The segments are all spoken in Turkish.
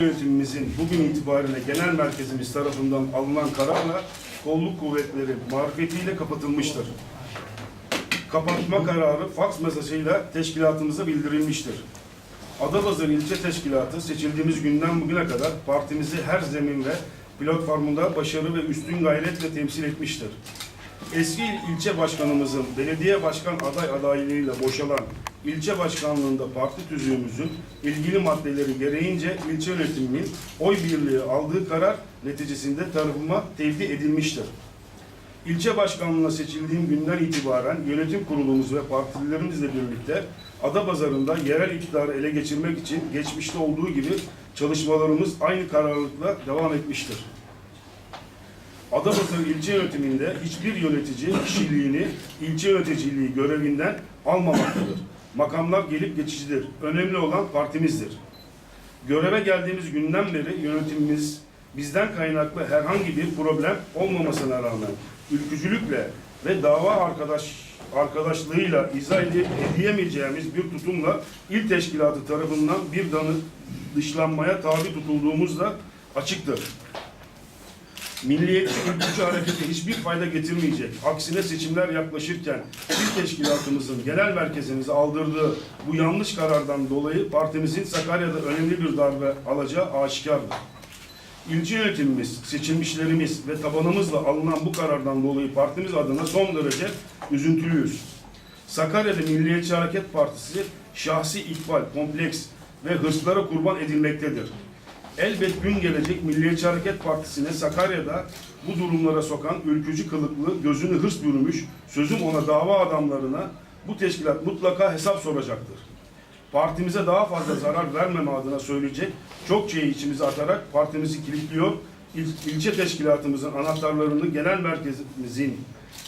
Yönetimimizin bugün itibariyle genel merkezimiz tarafından alınan kararla kolluk kuvvetleri marifetiyle kapatılmıştır. Kapatma kararı faks mesajıyla teşkilatımıza bildirilmiştir. Adapazarı İlçe Teşkilatı seçildiğimiz günden bugüne kadar partimizi her zemin ve platformunda başarı ve üstün gayretle temsil etmiştir. Eski ilçe başkanımızın belediye başkan aday adaylığıyla boşalan ilçe başkanlığında parti tüzüğümüzün ilgili maddeleri gereğince ilçe yönetiminin oy birliği aldığı karar neticesinde tarafıma tevdi edilmiştir. İlçe başkanlığına seçildiğim günden itibaren yönetim kurulumuz ve partililerimizle birlikte Adapazarı'nda yerel iktidarı ele geçirmek için geçmişte olduğu gibi çalışmalarımız aynı kararlılıkla devam etmiştir. Adapazarı ilçe yönetiminde hiçbir yönetici kişiliğini ilçe yöneticiliği görevinden almamaktadır. Makamlar gelip geçicidir. Önemli olan partimizdir. Göreve geldiğimiz günden beri yönetimimiz bizden kaynaklı herhangi bir problem olmamasına rağmen ülkücülükle ve dava arkadaş arkadaşlığıyla izah ede- edemeyeceğimiz bir tutumla il teşkilatı tarafından bir danı dışlanmaya tabi tutulduğumuz da açıktır. Milliyetçi ülkücü harekete hiçbir fayda getirmeyecek. Aksine seçimler yaklaşırken il teşkilatımızın genel merkezimize aldırdığı bu yanlış karardan dolayı partimizin Sakarya'da önemli bir darbe alacağı aşikardır. İlçe yönetimimiz, seçilmişlerimiz ve tabanımızla alınan bu karardan dolayı partimiz adına son derece üzüntülüyüz. Sakarya'da Milliyetçi Hareket Partisi şahsi ikbal, kompleks ve hırslara kurban edilmektedir. Elbet gün gelecek Milliyetçi Hareket Partisi'ne Sakarya'da bu durumlara sokan ülkücü kılıklı, gözünü hırs bürümüş, sözüm ona dava adamlarına bu teşkilat mutlaka hesap soracaktır. Partimize daha fazla zarar vermeme adına söyleyecek çok şeyi içimize atarak partimizi kilitliyor. İl, ilçe teşkilatımızın anahtarlarını genel merkezimizin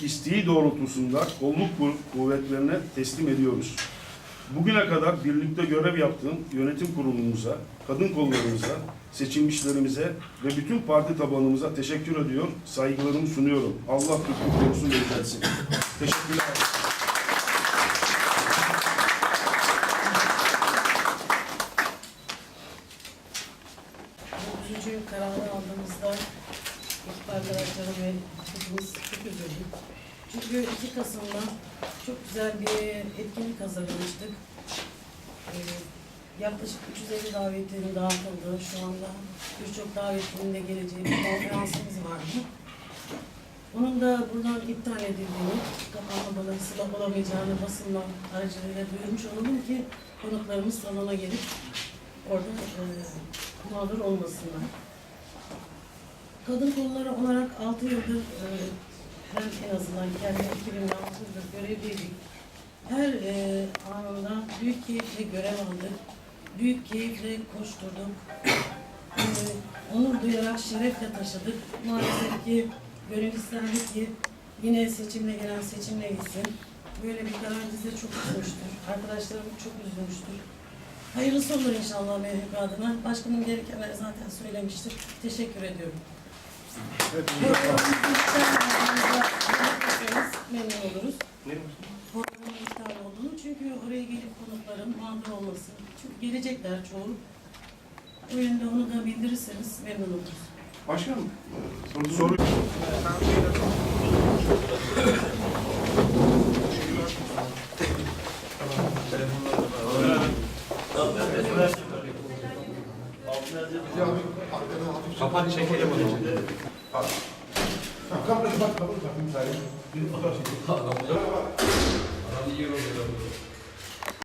isteği doğrultusunda kolluk ku- kuvvetlerine teslim ediyoruz. Bugüne kadar birlikte görev yaptığım yönetim kurulumuza, kadın kollarımıza, seçilmişlerimize ve bütün parti tabanımıza teşekkür ediyor, saygılarımı sunuyorum. Allah Türklük korusun ve yücelsin. Teşekkürler. Üçüncü kararı aldığımızda ekip arkadaşlarım ve hepimiz çok üzüldük. Çünkü 2 Kasım'da çok güzel bir etkinlik hazırlamıştık. Ee, yaklaşık 350 davetlerin dağıtıldığı, şu anda birçok davetlinin de geleceği bir konferansımız vardı. Onun da buradan iptal edildiğini, kapanma dolayısıyla olamayacağını basınla aracılığıyla duyurmuş olalım ki konuklarımız salona gelip orada e, mağdur olmasınlar. Kadın kolları olarak 6 yıldır e, ben en azından kendi 2006 yıldır görevliydik. Her e, anında büyük keyifle görev aldık. Büyük keyifle koşturduk. E, onur duyarak şerefle taşıdık. Maalesef ki gönül isterdi ki yine seçimle gelen seçimle gitsin. Böyle bir karar bize çok üzmüştür. Arkadaşlarım çok üzülmüştür. Hayırlısı olur inşallah MHP adına. Başkanım gerekenleri zaten söylemiştir. Teşekkür ediyorum. Memnun oluruz. Çünkü oraya gelip konukların mağdur olması. Çünkü gelecekler çoğu. O yönde onu da bildirirseniz memnun oluruz. Başkanım, soru, soru Kapat çekelim onu. Kapat kapat kapat kapat. Bir fotoğraf çekelim. Adam iyi oluyor.